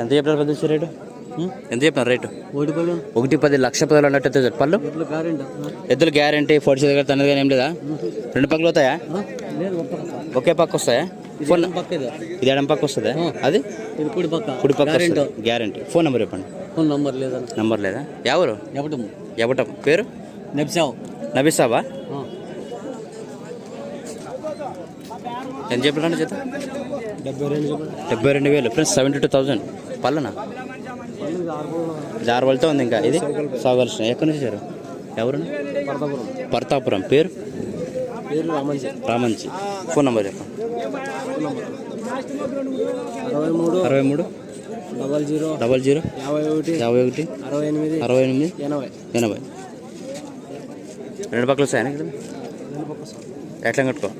ఎంత చెప్పినారు పెద్ద రేటు? ఎంత చెప్పినారు రేటు? ఒకటి పది. ఒకటి పది లక్ష పదులు అన్నట్టు ఇట్లా గ్యారెంటీ. ఎద్దులు గ్యారంటీ ఫోర్టీ దగ్గర తనది కానీ ఏం లేదా? రెండు పక్కలు అవుతాయా లేదు ఒకే పక్క వస్తాయా? ఫోన్ ఇది ఎడం పక్క వస్తుందా? అది? కుడి పక్క. కుడి పక్క గ్యారెంటీ. ఫోన్ నెంబర్ చెప్పండి. ఫోన్ నంబర్ లేదని నంబర్ లేదా? ఎవరు ఎవటం ఎవటం? పేరు? నెప్సావు నబిసాబా ఎంత చెప్పాలండి చేత? డెబ్బై రెండు వేలు. ఫ్రెండ్స్ సెవెంటీ టూ థౌజండ్ పల్లనా జారవలతో ఉంది ఇంకా. ఇది? సాగర్షన్ ఎక్కడి నుంచి వచ్చారు? ఎవరు పర్తాపురం. పేరు? రామంచి. ఫోన్ నెంబర్ చెప్పండి అరవై మూడు. అరవై మూడు. Double zero. Double zero. యాభై ఒకటి. యాభై ఒకటి. అరవై ఎనిమిది. అరవై ఎనిమిది. ఎనభై. ఎనభై. రెండు పక్కలు వస్తాయని ఇక్కడ ఎట్లా కట్టుకో?